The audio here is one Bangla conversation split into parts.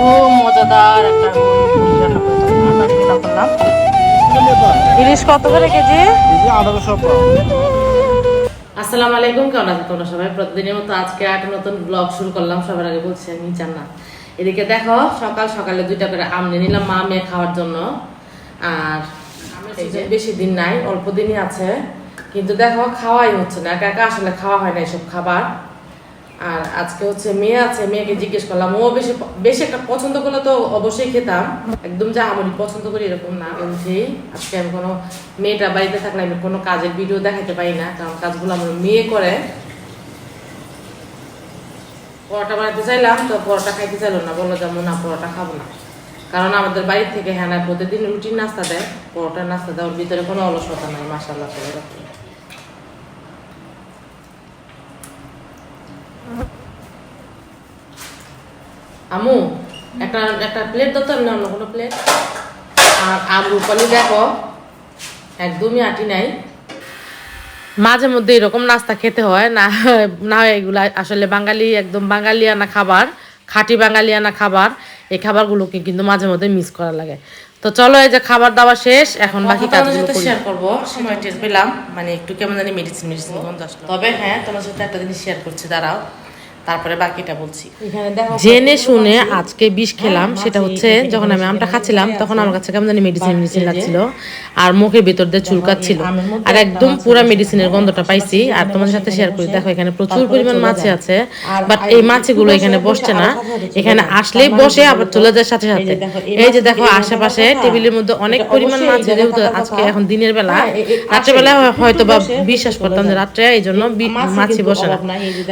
ও মজাদার একটা করলাম ইলিশ কত করে কেজি? আঠারোশো আসসালামু আলাইকুম কেমন আছেন তোমরা সবাই? প্রতিদিনের মতো আজকে একটা নতুন ব্লগ শুরু করলাম। সবার আগে বলছি আমি জান্নাত। এদিকে দেখো সকাল সকালে দুইটা করে আম নিয়ে নিলাম মা মেয়ে খাওয়ার জন্য। আর বেশি দিন নাই, অল্প দিনই আছে। কিন্তু দেখো, খাওয়াই হচ্ছে না, একা আসলে খাওয়া হয় না খাবার। আর আজকে হচ্ছে মেয়ে আছে, মেয়েকে জিজ্ঞেস করলাম, ও বেশি বেশি একটা পছন্দ করলে তো অবশ্যই খেতাম। একদম যা আমি পছন্দ করি এরকম না আজকে আমি কোনো মেয়েটা বাড়িতে থাকলে আমি কোনো কাজের ভিডিও দেখাতে পারি না, কারণ কাজগুলো আমার মেয়ে করে। পরোটা বানাতে চাইলাম, তো পরোটা খাইতে চাইলো না, বলল যেমন না, পরোটা খাব না। কারণ আমাদের বাড়ি থেকে হ্যাঁ প্রতিদিন রুটির নাস্তা দেয়, পরোটার নাস্তা দেয়, ওর ভিতরে কোনো অলসতা নাই মাসাল্লাহ করে রাখি। আমু একটা একটা প্লেট দাও তো এমনি অন্য কোনো প্লেট আর আম রূপালি দেখো, একদমই আটি নাই। মাঝে মধ্যে এরকম নাস্তা খেতে হয়, না না এগুলা আসলে বাঙালি, একদম বাঙালিয়ানা খাবার। খাঁটি বাঙালিয়ানা খাবার এই খাবারগুলোকে কিন্তু মাঝে মধ্যে মিস করা লাগে। তো চলো এই যে খাবার দাবার শেষ এখন বাকি কাজগুলো শেয়ার করব সময় টের পেলাম মানে একটু কেমন জানি মেডিসিন মেডিসিন তবে হ্যাঁ তোমার সাথে একটা জিনিস শেয়ার করছি দাঁড়াও। তারপরে বাকিটা বলছি। জেনে শুনে আজকে বিষ খেলাম সেটা হচ্ছে যখন আমি আমটা খাচ্ছিলাম তখন আমার কাছে কেমন জানি মেডিসিন মেডিসিন লাগছিল আর মুখের ভিতর দিয়ে চুলকাচ্ছিল। আর একদম পুরো মেডিসিনের গন্ধটা পাইছি আর তোমাদের সাথে শেয়ার করি। দেখো এখানে প্রচুর পরিমাণ মাছি আছে বাট এই মাছিগুলো এখানে বসছে না। এখানে আসলেই বসে আবার চলে যায় সাথে সাথে। এই যে দেখো আশেপাশে টেবিলের মধ্যে অনেক পরিমাণ মাছি যেহেতু আজকে এখন দিনের বেলা। রাত্রেবেলা হয়তো বা বিশ্বাস করতাম যে রাত্রে এই জন্য মাছি বসে না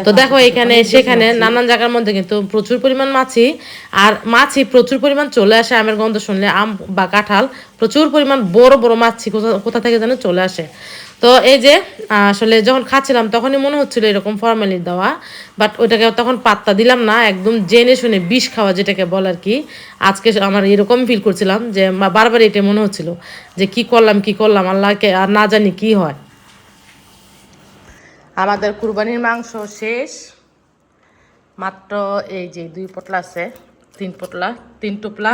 তো দেখো এখানে সেখানে নানান জায়গার মধ্যে কিন্তু প্রচুর পরিমাণ মাছি আর মাছি প্রচুর পরিমাণ চলে আসে আমের গন্ধ শুনলে আম বা কাঁঠাল প্রচুর পরিমাণ বড় বড় মাছি কোথা- কোথা থেকে যেন চলে আসে। তো এই যে আসলে যখন খাচ্ছিলাম তখনই মনে হচ্ছিল এরকম ফর্মালিন দেওয়া বাট ওইটাকে তখন পাত্তা দিলাম না একদম জেনে শুনে বিষ খাওয়া যেটাকে বলে আর কি। আজকে আমার এরকম ফিল করছিলাম যে বারবার এটা মনে হচ্ছিল যে কি করলাম কি করলাম আল্লাহকে আর না জানি কি হয়। আমাদের কুরবানির মাংস শেষ। মাত্র এই যে দুই পটলা আছে, তিন পটলা, তিন টুপলা।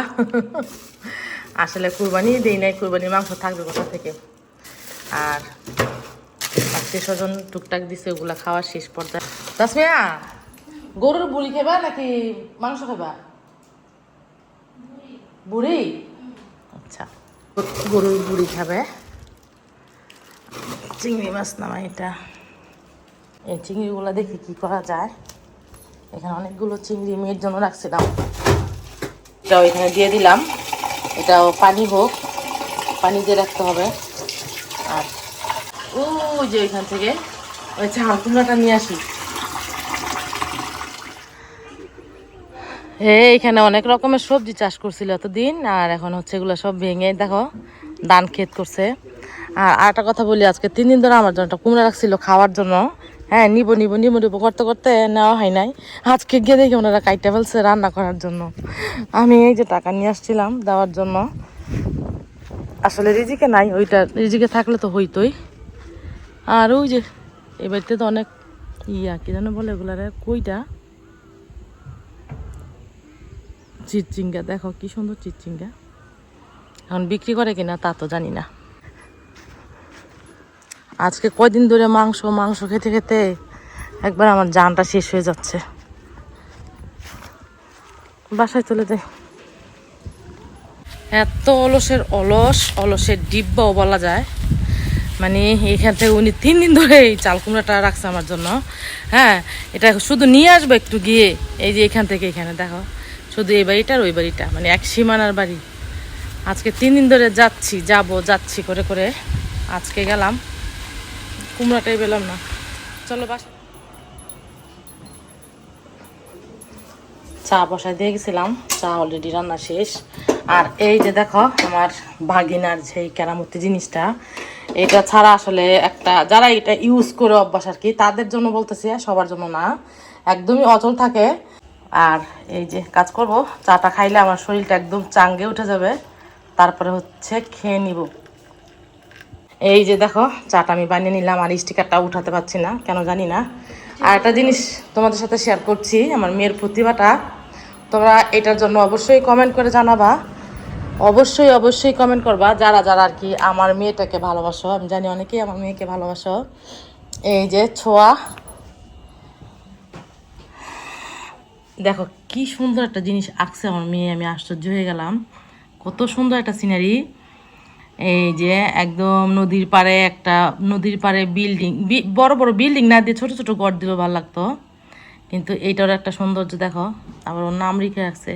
আসলে কুরবানি দিই নাই কুরবানির মাংস থাকবে কোথা থেকে? আর আত্মীয় স্বজন টুকটাক দিছে, ওগুলা খাওয়া শেষ পর্যায়ে। তাসমিয়া, গরুর বুড়ি খাবা নাকি মাংস খাবা বুড়ি? আচ্ছা গরুর বুড়ি খাবে। চিংড়ি মাছ নামা এটা। এই চিংড়িগুলো দেখি কি করা যায়। এখানে অনেকগুলো চিংড়ি মেয়ের জন্য রাখছিলাম এটাও এখানে দিয়ে দিলাম। এটাও পানি হোক, পানি দিয়ে রাখতে হবে। আর ওই যে ওইখান থেকে ওই চাল কুমড়াটা নিয়ে আসি। এখানে অনেক রকমের সবজি চাষ করছিল এতদিন, আর এখন হচ্ছে এগুলো সব ভেঙে, দেখো, ধান ক্ষেত করছে। আর আরেকটা কথা বলি, আজকে তিন দিন ধরে আমার জন্য একটা কুমড়া রাখছিল খাওয়ার জন্য। হ্যাঁ নিব নিব নিব নিব, করতে করতে নেওয়া হয় নাই। আজকে গিয়ে দেখি ওনারা কাইটা ফেলছে রান্না করার জন্য। আমি এই যে টাকা নিয়ে আসছিলাম দেওয়ার জন্য। আসলে রিজিকে নাই, ওইটা রিজিকে থাকলে তো হইতোই। আর ওই যে এই বাড়িতে তো অনেক ইয়া, কি যেন বলে ওগুলারে কইটা? চিচিঙ্গা, দেখো কি সুন্দর চিচিঙ্গা। এখন বিক্রি করে কিনা তা তো জানি না। আজকে কয়দিন ধরে মাংস মাংস খেতে খেতে একবার আমার জানটা শেষ হয়ে যাচ্ছে। বাসায় চলে যাই। এত অলসের অলস, অলসের ডিব্বাও বলা যায়। মানে এখান থেকে উনি তিন দিন ধরে এই চাল কুমড়াটা রাখছে আমার জন্য। হ্যাঁ এটা শুধু নিয়ে আসব একটু গিয়ে। এই যে এখান থেকে এখানে, দেখো। শুধু এই বাড়িটা আর ওই বাড়িটা মানে এক সীমানার বাড়ি। আজকে তিন দিন ধরে যাচ্ছি, যাব, যাচ্ছি করে করে। আজকে গেলাম। কুমড়াটাই পেলাম না। চলো বাস। চা বসায় দিয়ে গেছিলাম, চা অলরেডি রান্না শেষ। আর এই যে দেখো, আমার ভাগিনার যে কেরামতি জিনিসটা, এটা ছাড়া আসলে একটা, যারা এটা ইউজ করে অভ্যাস আর কি, তাদের জন্য বলতেছি সবার জন্য না। একদমই অচল থাকে। আর এই যে কাজ করব, চাটা খাইলে আমার শরীরটা একদম চাঙ্গে উঠে যাবে। তারপরে হচ্ছে খেয়ে নিব। এই যে দেখো, চাটা আমি বানিয়ে নিলাম আর স্টিকারটা উঠাতে পারছি না, কেন জানি না। আর একটা জিনিস তোমাদের সাথে শেয়ার করছি, আমার মেয়ের প্রতিভাটা। তোমরা এটার জন্য অবশ্যই কমেন্ট করে জানাবা। অবশ্যই অবশ্যই কমেন্ট করবা। যারা যারা আর কি আমার মেয়েটাকে ভালোবাসো, আমি জানি অনেকেই আমার মেয়েকে ভালোবাসো। এই যে ছোঁয়া। দেখো, কি সুন্দর একটা জিনিস আঁকছে আমার মেয়ে, আমি আশ্চর্য হয়ে গেলাম। কত সুন্দর একটা সিনারি এই যে একদম নদীর পাড়ে একটা, নদীর পাড়ে বিল্ডিং বড় বড় বিল্ডিং না দিয়ে ছোট ছোট ঘর দিলেও ভালো লাগতো। কিন্তু এইটার একটা সৌন্দর্য দেখো, আবার ওর নাম লিখে রাখছে।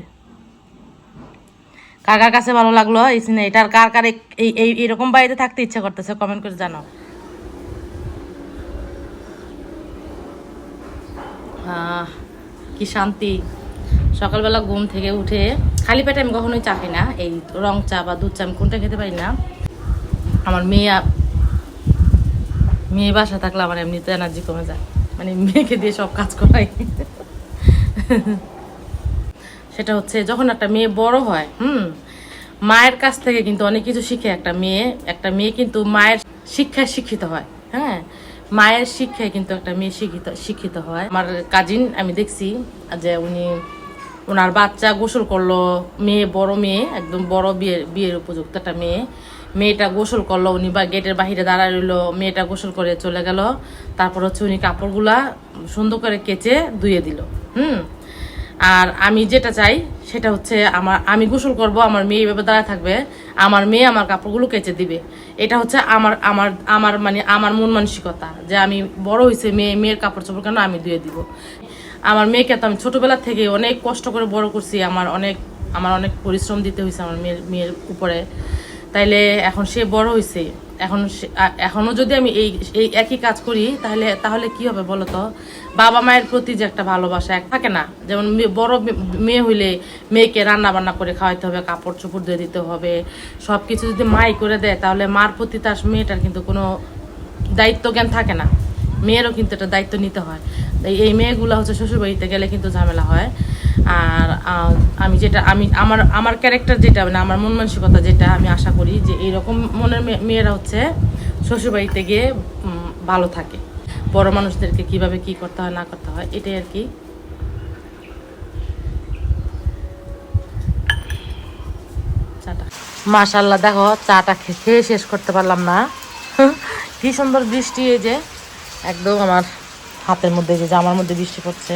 কার কার কাছে ভালো লাগল? এই সিনারিটার কার কার এই এরকম বাড়িতে থাকতে ইচ্ছা করতেছে কমেন্ট করে জানো কি শান্তি। সকালবেলা ঘুম থেকে উঠে খালি পেটে আমি কখনোই চা খাই না। এই রং চা বা দুধ চা আমি কোনটা খেতে পারি না। আমার মেয়ে মেয়ে বাসা থাকলে আমার এমনিতে এনার্জি কমে যায়। মানে মেয়েকে দিয়ে সব কাজ করাই। সেটা হচ্ছে যখন একটা মেয়ে বড় হয়, হুম, মায়ের কাছ থেকে কিন্তু অনেক কিছু শিখে একটা মেয়ে। একটা মেয়ে কিন্তু মায়ের শিক্ষায় শিক্ষিত হয় হ্যাঁ মায়ের শিক্ষায় কিন্তু একটা মেয়ে শিক্ষিত শিক্ষিত হয়। আমার কাজিন আমি দেখছি যে উনি ওনার বাচ্চা গোসল করল, মেয়ে, বড় মেয়ে, একদম বড় বিয়ের বিয়ের উপযুক্ত একটা মেয়ে। মেয়েটা গোসল করল, উনি বা গেটের বাহিরে দাঁড়ায় রইল, মেয়েটা গোসল করে চলে গেল। তারপর হচ্ছে উনি কাপড়গুলা সুন্দর করে কেচে ধুয়ে দিল, হুম? আর আমি যেটা চাই, সেটা হচ্ছে আমার আমি গোসল করব, আমার মেয়ে এভাবে দাঁড়ায় থাকবে, আমার মেয়ে আমার কাপড়গুলো কেচে দিবে। এটা হচ্ছে আমার আমার আমার মানে আমার মন মানসিকতা, যে আমি বড় হয়েছে মেয়ে মেয়ের কাপড় চোপড় কেন আমি ধুয়ে দিব? আমার মেয়েকে তো আমি ছোটবেলা থেকে অনেক কষ্ট করে বড় করছি, আমার অনেক আমার অনেক পরিশ্রম দিতে হয়েছে আমার মেয়ের মেয়ের উপরে। তাইলে এখন সে বড় হয়েছে এখন সে- আ- এখনও যদি আমি এই এই একই কাজ করি তাহলে তাহলে কি হবে বলো তো? বাবা মায়ের প্রতি যে একটা ভালোবাসা, এক থাকে না? যেমন বড় মেয়ে হইলে মেয়েকে রান্না বান্না করে খাওয়াইতে হবে কাপড় চোপড় দিয়ে দিতে হবে সব কিছু যদি মাই করে দেয়, তাহলে মার প্রতি তার মেয়েটার কিন্তু কোনো দায়িত্ব জ্ঞান থাকে না। মেয়েরও কিন্তু একটা দায়িত্ব নিতে হয়। এই মেয়েগুলো হচ্ছে শ্বশুরবাড়িতে গেলে কিন্তু ঝামেলা হয়। আর আমি যেটা, আমি, আমার আমার ক্যারেক্টার যেটা মানে আমার মন মানসিকতা যেটা, আমি আশা করি যে এইরকম মনের মেয়েরা হচ্ছে শ্বশুরবাড়িতে গিয়ে ভালো থাকে। বড় মানুষদেরকে কীভাবে কি করতে হয়, না করতে হয়, এটাই আর কি। মাশাল্লাহ দেখো, চাটা খেয়ে শেষ করতে পারলাম না। কি সুন্দর বৃষ্টি এই যে। একদম আমার হাতের মধ্যে যে জামার মধ্যে বৃষ্টি পড়ছে।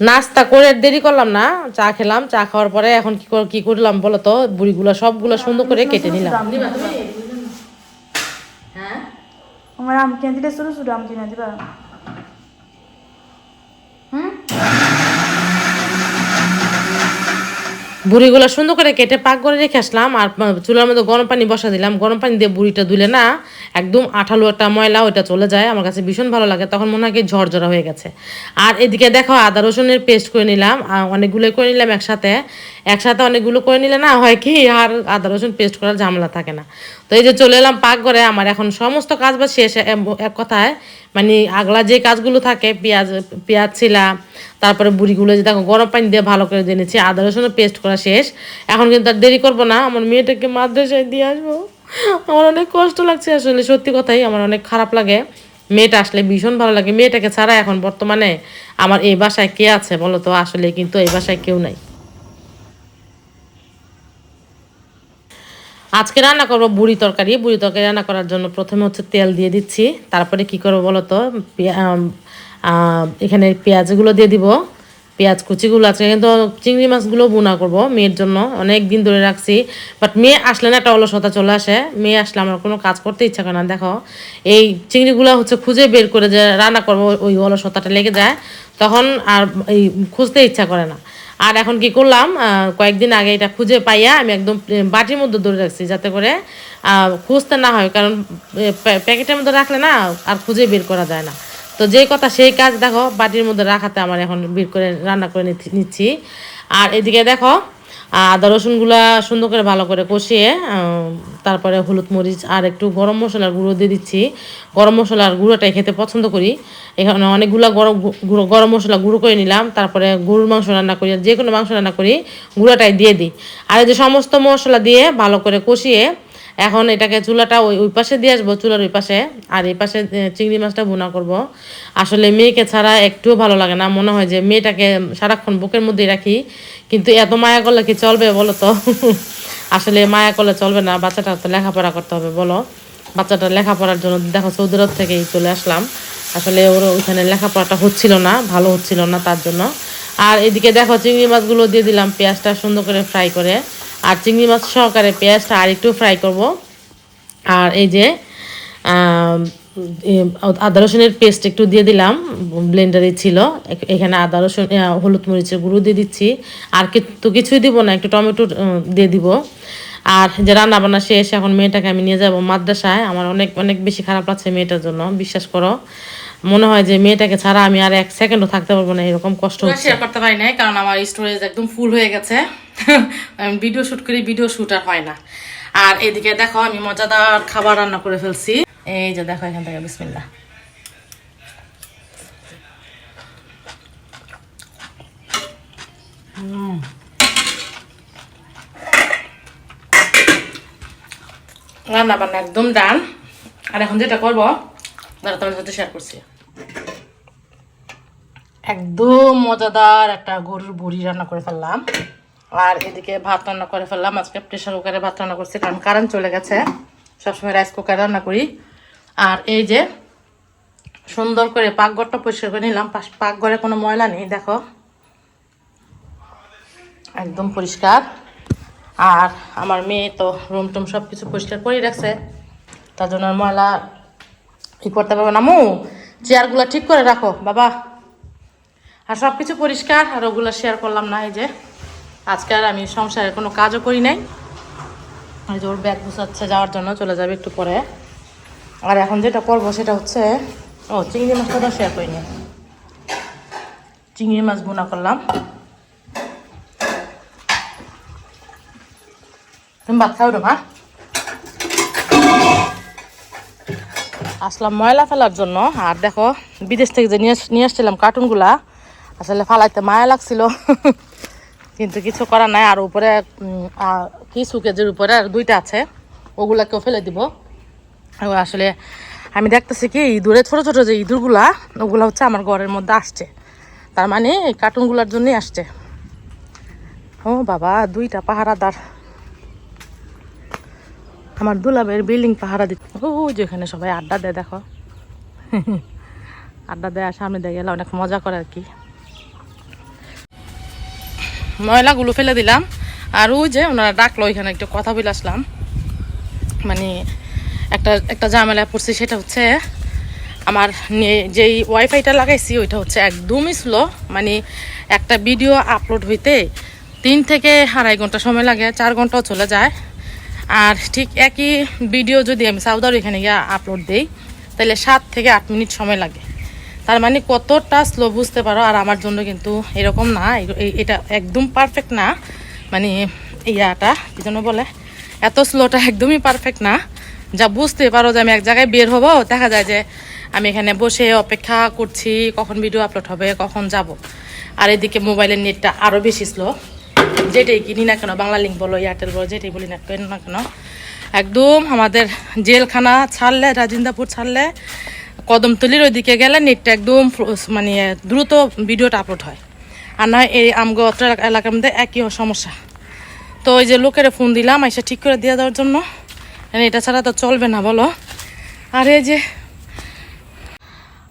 নাস্তা করে দেরি করলাম না চা খেলাম চা খাওয়ার পরে এখন কি কর- কি করলাম বলো তো? বুড়িগুলো সবগুলো সুন্দর করে কেটে নিলাম। হ্যাঁ? আমার আম কিনে দিলে শুরু শুরু আম কিনে দিবা। বুড়িগুলো সুন্দর করে কেটে পাক করে রেখে আসলাম, আর চুলার মধ্যে গরম পানি বসা দিলাম। গরম পানি দিয়ে বুড়িটা ধুলে না একদম আঠালো একটা ময়লা ওইটা চলে যায়, আমার কাছে ভীষণ ভালো লাগে, তখন মনে হয় কি ঝরঝরা হয়ে গেছে। আর এদিকে দেখো, আদা রসুনের পেস্ট করে নিলাম, আর অনেকগুলো করে নিলাম একসাথে। একসাথে অনেকগুলো করে নিলে না হয় কি, আর আদা রসুন পেস্ট করার ঝামেলা থাকে না। তো এই যে চলে এলাম পাক করে, আমার এখন সমস্ত কাজ বা শেষ এক কথায় মানে আগলা যে কাজগুলো থাকে, পেঁয়াজ পেঁয়াজ ছিলা তারপরে বুড়িগুলো যে দেখো গরম পানি দিয়ে ভালো করে নিচ্ছি আদা রসুনের পেস্ট করা শেষ। এখন কিন্তু আর দেরি করব না, আমার মেয়েটাকে মাদ্রাসায় দিয়ে আসব। আমার অনেক কষ্ট লাগছে আসলে, সত্যি কথাই আমার অনেক খারাপ লাগে। মেয়েটা আসলে ভীষণ ভালো লাগে, মেয়েটাকে ছাড়া এখন বর্তমানে আমার এই বাসায় কে আছে বলো তো? আসলে কিন্তু এই বাসায় কেউ নাই। আজকে রান্না করব বুড়ি তরকারি বুড়ি তরকারি রান্না করার জন্য প্রথমে হচ্ছে তেল দিয়ে দিচ্ছি, তারপরে কি করব বলো তো? এখানে পেঁয়াজগুলো দিয়ে দিব। পেঁয়াজ কুচিগুলো আজকে কিন্তু চিংড়ি মাছগুলো বোনা করব মেয়ের জন্য, অনেক দিন ধরে রাখছি। বাট মেয়ে আসলে না, একটা অলসতা চলে আসে। মেয়ে আসলে আমার কোনো কাজ করতে ইচ্ছা করে না। দেখো, এই চিংড়িগুলো হচ্ছে খুঁজে বের করে যে রান্না করব, ওই অলসতাটা লেগে যায়। তখন আর এই খুঁজতে ইচ্ছা করে না। আর এখন কি করলাম কয়েকদিন আগে এটা খুঁজে পাইয়া আমি একদম বাটির মধ্যে ধরে রাখছি, যাতে করে খুঁজতে না হয়। কারণ প্যাকেটের মধ্যে রাখলে না, আর খুঁজে বের করা যায় না। তো যেই কথা সেই কাজ দেখো, বাটির মধ্যে রাখাতে আমার এখন বের করে রান্না করে নিচ্ছি আর এদিকে দেখো, আদা, রসুনগুলা সুন্দর করে ভালো করে কষিয়ে তারপরে হলুদ মরিচ আর একটু গরম মশলার গুঁড়ো দিয়ে দিচ্ছি। গরম মশলার গুঁড়োটাই খেতে পছন্দ করি। এখানে অনেকগুলা গরম গুঁড়ো, গরম মশলা গুঁড়ো করে নিলাম, তারপরে গরুর মাংস রান্না করি যে কোনো মাংস রান্না করি, গুঁড়োটাই দিয়ে দিই। আর এই যে সমস্ত মশলা দিয়ে ভালো করে কষিয়ে এখন এটাকে চুলাটা ওই ওই পাশে দিয়ে আসব, চুলার ওই পাশে। আর এই পাশে চিংড়ি মাছটা বোনা করব। আসলে মেয়েকে ছাড়া একটুও ভালো লাগে না। মনে হয় যে মেয়েটাকে সারাক্ষণ বুকের মধ্যেই রাখি। কিন্তু এত মায়া করলে কি চলবে বলো তো? আসলে মায়া করলে চলবে না। বাচ্চাটা তো লেখাপড়া করতে হবে, বলো। বাচ্চাটা লেখাপড়ার জন্য দেখো আরব থেকেই চলে আসলাম। আসলে ওর ওইখানে লেখাপড়াটা হচ্ছিল না, ভালো হচ্ছিল না তার জন্য। আর এদিকে দেখো চিংড়ি মাছগুলো দিয়ে দিলাম পেঁয়াজটা সুন্দর করে ফ্রাই করে। আর চিংড়ি মাছ সহকারে পেঁয়াজটা আর একটু ফ্রাই করব। আর এই যে আদা রসুনের পেস্ট একটু দিয়ে দিলাম ব্লেন্ডারে ছিল। এখানে আদা রসুন হলুদ মরিচের গুঁড়ো দিয়ে দিচ্ছি। আর কিন্তু কিছুই দিব না একটু টমেটো দিয়ে দিব। আর যে রান্না বান্না শেষ এখন মেয়েটাকে আমি নিয়ে যাব মাদ্রাসায়। আমার অনেক অনেক বেশি খারাপ লাগছে মেয়েটার জন্য বিশ্বাস করো। মনে হয় যে মেয়েটাকে ছাড়া আমি আর এক সেকেন্ডও থাকতে পারব না এরকম কষ্ট শেয়ার করতে পারি নাই কারণ আমার স্টোরেজ একদম ফুল হয়ে গেছে। ভিডিও শুট করি ভিডিও শুট আর হয় না। আর এদিকে দেখো, আমি মজাদার খাবার রান্না করে ফেলছি। এই যে দেখো এখান থেকে বিসমিল্লা রান্না বান্না একদম ডান। আর এখন যেটা করব দাঁড়া তোমার সাথে শেয়ার করছি। একদম মজাদার একটা গরুর বুড়ি রান্না করে ফেললাম। আর এদিকে ভাত রান্না করে ফেললাম। আজকে প্রেশার কুকারে ভাত রান্না করছি, কারণ কারেন্ট চলে গেছে। সবসময় রাইস কুকারে রান্না করি। আর এই যে সুন্দর করে পাকঘরটা পরিষ্কার করে নিলাম। পাকঘরে কোনো ময়লা নেই, দেখো। একদম পরিষ্কার। আর আমার মেয়ে তো রুম টুম সব কিছু পরিষ্কার করেই রাখছে। তার জন্য ময়লা ই করতে পারবে না। মু চেয়ারগুলো ঠিক করে রাখো, বাবা। আর সব কিছু পরিষ্কার, আর ওগুলো শেয়ার করলাম না, এই যে। আজকে আর আমি সংসারের কোনো কাজও করি নাই। যে ওর ব্যাগ গুছাচ্ছে যাওয়ার জন্য চলে যাবে একটু পরে। আর এখন যেটা করব সেটা হচ্ছে, ও, চিংড়ি মাছটা তো শেয়ার করিনি। চিংড়ি মাছ বোনা করলাম। তুমি ভাত খাও মা। আসলাম ময়লা ফেলার জন্য। আর দেখো, বিদেশ থেকে যে নিয়ে নিয়ে আসছিলাম কার্টুনগুলা আসলে ফালাইতে মায়া লাগছিল। কিন্তু কিছু করার নাই, আর উপরে কি সুকেজের উপরে, আর দুইটা আছে, ওগুলাকেও ফেলে দিব। আসলে আমি দেখতেছি কি, ইঁদুরে, ছোট ছোট যে ইঁদুরগুলা, ওগুলা হচ্ছে আমার ঘরের মধ্যে আসছে। তার মানে এই কার্টুনগুলার জন্যই আসছে। ও বাবা, দুইটা পাহারাদার। আমার দুলাবের বিল্ডিং পাহারা দিচ্ছে। ও যেখানে সবাই আড্ডা দেয়, দেখো। আড্ডা দেয় সামনে দিয়ে গেলে অনেক মজা করে আর কি। ময়লাগুলো ফেলে দিলাম। আর ওই যে ওনারা ডাকলো ওইখানে একটু কথা বলে আসলাম। মানে একটা একটা ঝামেলা পড়ছি, সেটা হচ্ছে আমার যেই ওয়াইফাইটা লাগাইছি, ওইটা হচ্ছে একদমই স্লো মানে একটা ভিডিও আপলোড হইতে তিন থেকে আড়াই ঘণ্টা সময় লাগে, চার ঘন্টাও চলে যায়। আর ঠিক একই ভিডিও যদি আমি সাউদার এখানে গিয়ে আপলোড দিই, তাহলে সাত থেকে আট মিনিট সময় লাগে। তার মানে কতটা স্লো বুঝতে পারো, আর আমার জন্য কিন্তু এরকম না এটা একদম পারফেক্ট না। মানে ইয়াটা, কি যেন বলে, এত স্লোটা একদমই পারফেক্ট না। যা বুঝতে পারো যে আমি এক জায়গায় বের হব, দেখা যায় যে আমি এখানে বসে অপেক্ষা করছি, কখন ভিডিও আপলোড হবে, কখন যাব। আর এদিকে মোবাইলের নেটটা আরও বেশি স্লো যেটাই কিনি না কেন, বাংলা লিঙ্ক বলো এয়ারটেল বলো, যেটাই বলি না কেন না কেন। একদম আমাদের জেলখানা ছাড়লে রাজিন্দাপুর ছাড়লে কদমতলির ওইদিকে গেলে নেটটা একদম মানে দ্রুত ভিডিওটা আপলোড হয়। আর নয় এই আমগো অত্র এলাকার মধ্যে একই সমস্যা। তো ওই যে লোকের ফোন দিলাম এসে ঠিক করে দিয়ে দেওয়ার জন্য। মানে এটা ছাড়া তো চলবে না, বলো। আর এই যে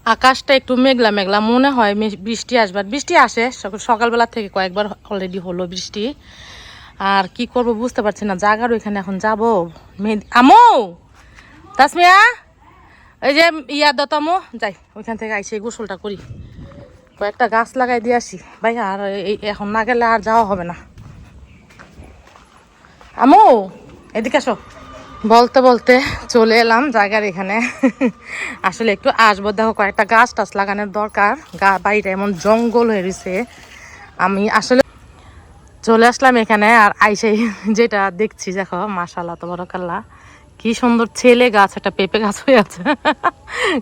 আকাশটা একটু মেঘলা মেঘলা, মনে হয় বৃষ্টি আসবার বৃষ্টি আসে, সক- সকালবেলা থেকে কয়েকবার অলরেডি হলো বৃষ্টি। আর কি করব বুঝতে পারছি না, জাগার ওইখানে এখন যাব। যাব আমো! তাসমিয়া! এই যে ইয়া দতামো, যাই, ওইখান থেকে আইসে গোসলটা করি। কয়েকটা গাছ লাগাই দিয়ে আসি। ভাই, আর এখন না গেলে আর যাওয়া হবে না। আমো, এদিকে আসো। বলতে বলতে চলে এলাম জায়গার এখানে। আসলে একটু আসব। দেখো, কয়েকটা গাছ টাছ লাগানোর দরকার। গা বাড়িটা এমন জঙ্গল হয়ে রয়েছে। আমি আসলে চলে আসলাম এখানে, আর আইসে যেটা দেখছি, দেখো মাশাল্লাহ তবরকাল্লা কি সুন্দর ছেলে গাছ, একটা পেঁপে গাছ হয়ে আছে।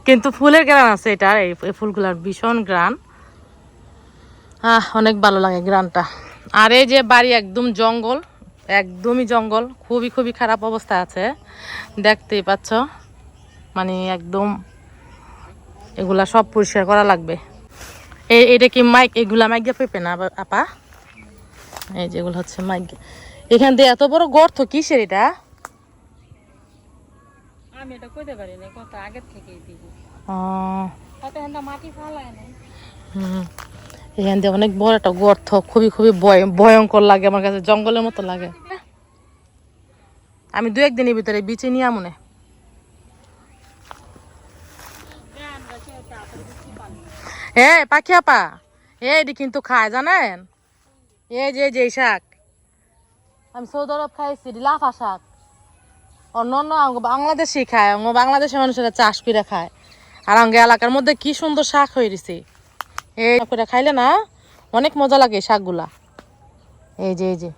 কিন্তু ফুলের গ্রান আছে এটার এই ফুলগুলার ভীষণ গ্রান আহ, অনেক ভালো লাগে গ্রানটা আর এই যে বাড়ি একদম জঙ্গল, একদমই জঙ্গল, খুবই খুবই খারাপ অবস্থা আছে। দেখতেই পাচ্ছ মানে একদম এগুলা সব পরিষ্কার করা লাগবে। এই এটা কি মাইক? এগুলা মাইক পেপে না আপা? এই যেগুলো হচ্ছে মাইক এখান দিয়ে এত বড় গর্ত কিসের এটা? আমি এটা কইতে পারি না কত আগের থেকেই দিব। ও, হয়তো মাটি ফালায় নাই। এখান দিয়ে অনেক বড় একটা গর্ত খুবই খুবই ভয়ঙ্কর লাগে আমার কাছে জঙ্গলের মতো লাগে। আমি দু একদিনের ভিতরে বিচে নিয়ে মনে এ পাখি আপা এটি কিন্তু খায় জানেন? এই যে যে শাক। আমি সৌদি আরব খাইছি লাফা শাক। অন্য অন্য বাংলাদেশি খায়, অঙ্গ বাংলাদেশের মানুষেরা চাষ করে খায়। আর আঙ্গ এলাকার মধ্যে কি সুন্দর শাক হয়ে রয়েছে এই করে খাইলে না অনেক মজা লাগে শাকগুলা। এই যে এই যে।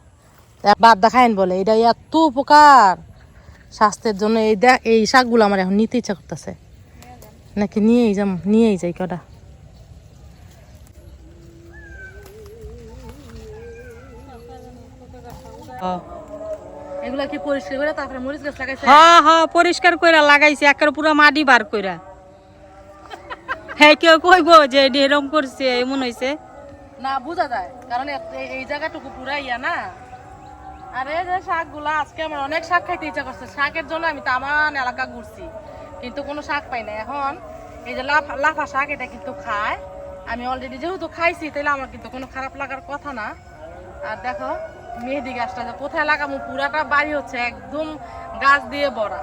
বাদদা খাইন বলে এটা এত উপকার। স্বাস্থ্যের জন্য এই দেখ এই শাকগুলো আমার এখন নিতে ইচ্ছা করতেছে। নাকি নিয়েই যাম, নিয়েই যাই কটা। এগুলা কি পরিষ্কার করে তারপরে মরিচ গাছ লাগাইছে? হ্যাঁ হ্যাঁ পরিষ্কার কইরা লাগাইছে একের পুরো মাটি বার কইরা। হ্যাঁ কেউ কইব যে করছে এমন হইছে। না বোঝা যায়। কারণ এই- এই জায়গাটুকু পুরা ইয়া না। আরে যে শাকগুলা আজকে আমার অনেক শাক খাইতে ইচ্ছা করছে। শাকের জন্য আমি তামান এলাকা ঘুরছি কিন্তু কোনো শাক পাই না এখন এই যে লাফা লাফা শাক এটা কিন্তু খায়। আমি অলরেডি যেহেতু খাইছি তাহলে আমার কিন্তু কোনো খারাপ লাগার কথা না। আর দেখো মেহেদি গাছটা কোথায় লাগাবো? পুরাটা বাড়ি হচ্ছে একদম গাছ দিয়ে ভরা।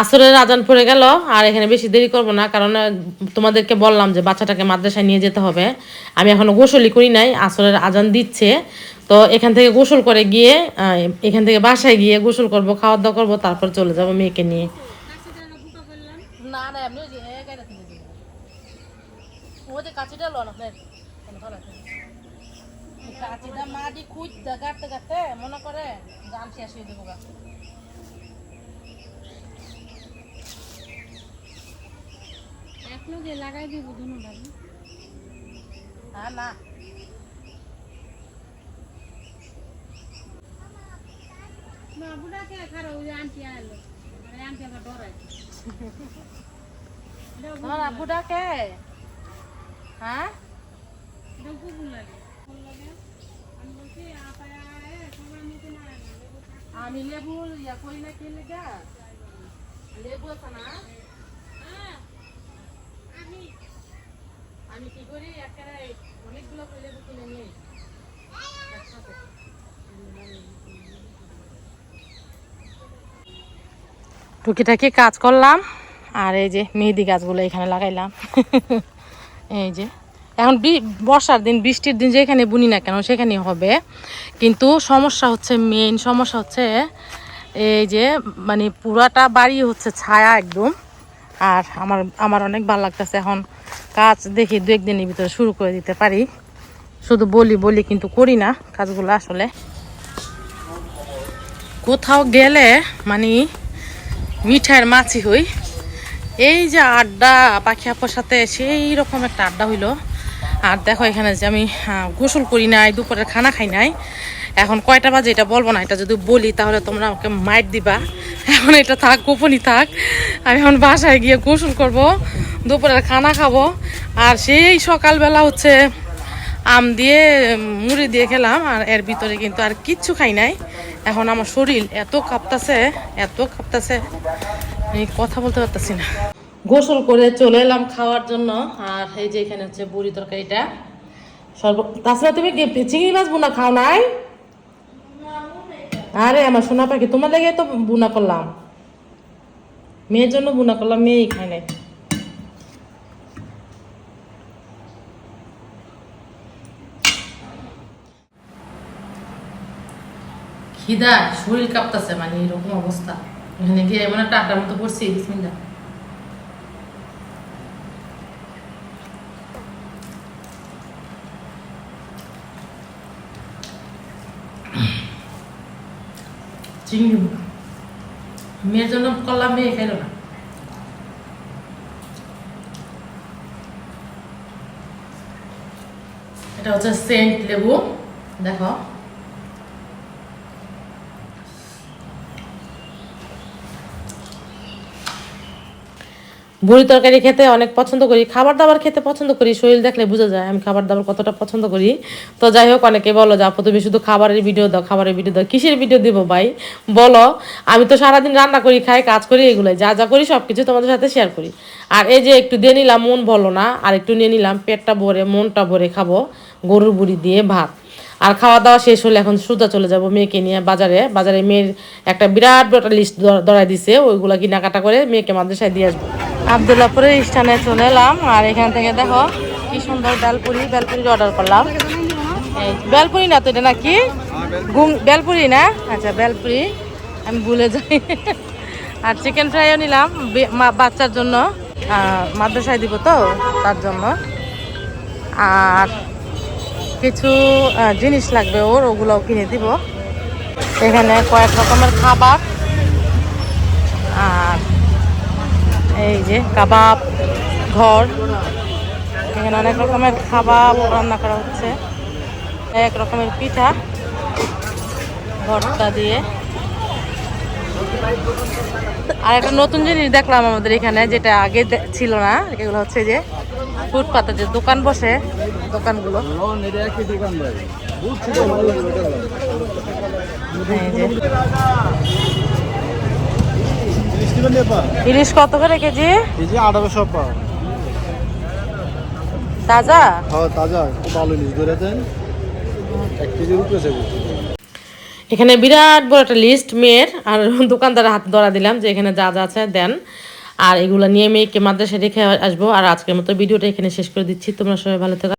আসরের আজান পড়ে গেল আর এখানে বেশি দেরি করব না কারণ তোমাদেরকে বললাম যে বাচ্চাটাকে মাদ্রাসায় নিয়ে যেতে হবে। আমি এখনও গোসলই করি নাই আসরের আজান দিচ্ছে। তো এখান থেকে গোসল করে গিয়ে এখান থেকে বাসায় গিয়ে গোসল করব খাওয়া দাওয়া করব তারপর চলে যাব মেয়েকে নিয়ে। না না না কাছিটা মাটি খুঁজতে কাটতে কাটতে মনে করে জান শেষ হয়ে দেবো গা। এক লগে লাগাই দিব দুনো হ্যাঁ না না বুড়াকে খারো ওই আন্টি আইলো মানে আন্টি আমার ডরাই তোমার আব্বুটাকে হ্যাঁ? এটা কুকুর লাগে। আমি আমি লেবু ইয়া করি না লেগা? লেবু আছে না? আমি কি করি? অনেকগুলো করে লেবু কিনে নিই টুকিটাকি কাজ করলাম, আর এই যে মেহেদি গাছগুলো এখানে লাগাইলাম। এই যে এখন বর্ষার দিন, বৃষ্টির দিন যেখানে বুনি না কেন সেখানে হবে। কিন্তু সমস্যা হচ্ছে মেইন সমস্যা হচ্ছে এই যে মানে পুরাটা বাড়ি হচ্ছে ছায়া একদম। আর আমার আমার অনেক ভালো লাগতেছে এখন কাজ দেখি দু একদিনের ভিতরে শুরু করে দিতে পারি। শুধু বলি বলি কিন্তু করি না কাজগুলো আসলে। কোথাও গেলে মানে মিঠাইয়ের মাছি হই। এই যে আড্ডা, পাখি আপার সাথে সেই রকম একটা আড্ডা হইল। আর দেখো এখানে যে আমি গোসল করি নাই, দুপুরের খানা খাই নাই। এখন কয়টা বাজে এটা বলব না, এটা যদি বলি তাহলে তোমরা আমাকে মাইট দিবা। এখন এটা থাক, গোপনই থাক। আমি এখন বাসায় গিয়ে গোসল করব, দুপুরের খানা খাব। আর সেই সকালবেলা হচ্ছে আম দিয়ে মুড়ি দিয়ে খেলাম, আর এর ভিতরে কিন্তু আর কিচ্ছু খাই নাই। এখন আমার শরীর এত কাঁপতাছে এত কাঁপতাছে, আমি কথা বলতে পারতাছি না। গোসল করে চলে এলাম খাওয়ার জন্য। আর এই যে এখানে হচ্ছে বুড়ি তরকারিটা। সর্ব তাছাড়া তুমি চিংড়ি মাছ বোনা খাও নাই? আরে আমার সোনা পাখি, তোমার লেগে তো বুনা করলাম। মেয়ের জন্য বুনা করলাম মেয়েই খায় নাই খিদা শরীর কাঁপতেছে মানে এরকম অবস্থা। এখানে গিয়ে মানে টাটার মতো পড়ছি, বিসমিল্লাহ। চিংড়ি মাছ। মেয়ের জন্য করলাম মেয়ে খাইল না। এটা হচ্ছে সেন্ট লেবু। দেখো। বুড়ি তরকারি খেতে অনেক পছন্দ করি, খাবার দাবার খেতে পছন্দ করি, শরীর দেখলে বোঝা যায় আমি খাবার দাবার কতটা পছন্দ করি। তো যাই হোক, অনেকে বলো যে, আপু, তুমি শুধু খাবারের ভিডিও দাও, খাবারের ভিডিও দাও, কিসের ভিডিও দিব ভাই? বলো, আমি তো সারাদিন রান্না করি, খাই, কাজ করি, এগুলোই, যা যা করি সব কিছু তোমাদের সাথে শেয়ার করি। আর এই যে একটু দিয়ে নিলাম, মন বলো না, আর একটু নিয়ে নিলাম, পেটটা ভরে, মনটা ভরে খাব গরুর বুড়ি দিয়ে ভাত। আর খাওয়া দাওয়া শেষ হলে এখন সুতা চলে যাব মেয়েকে নিয়ে বাজারে। বাজারে মেয়ের একটা বিরাট বড় লিস্ট ধরাই দিছে, ওইগুলো কেনাকাটা করে মেয়েকে মাদ্রাসায় দিয়ে আসব। আবদুল্লাপুরের স্থানে চলে এলাম, আর এখান থেকে দেখো কি সুন্দর বেলপুরি বেলপুরি অর্ডার করলাম। বেলপুরি না তো এটা নাকি? বেলপুরি না? আচ্ছা বেলপুরি। আমি ভুলে যাই। আর চিকেন ফ্রাইও নিলাম বাচ্চার জন্য। মাদ্রাসায় দিব তো, তার জন্য। আর কিছু জিনিস লাগবে ওর, ওগুলোও কিনে দিব। এখানে কয়েক রকমের খাবার। আর এই যে কাবাব ঘর। এখানে অনেক রকমের খাবার রান্না করা হচ্ছে। এক রকমের পিঠা ভর্তা দিয়ে। আর একটা নতুন জিনিস দেখলাম আমাদের এখানে যেটা আগে ছিল না, এগুলো হচ্ছে যে ফুটপাতে যে দোকান বসে, দোকানগুলো। ইলিশ কত করে কেজি? কেজি আঠারোশো পা তাজা? হ্যাঁ তাজা। খুব ভালো নিজ ধরে দেন এক কেজির উপরে এখানে বিরাট বড় একটা লিস্ট মেয়ের আর দোকানদারের হাত ধরা দিলাম যে এখানে যা যা আছে দেন। আর এগুলো নিয়ে মেয়েকে মাদ্রাসায় রেখে আসব। আর আজকের মতো ভিডিওটা এখানে শেষ করে দিচ্ছি। তোমরা সবাই ভালো থেকো।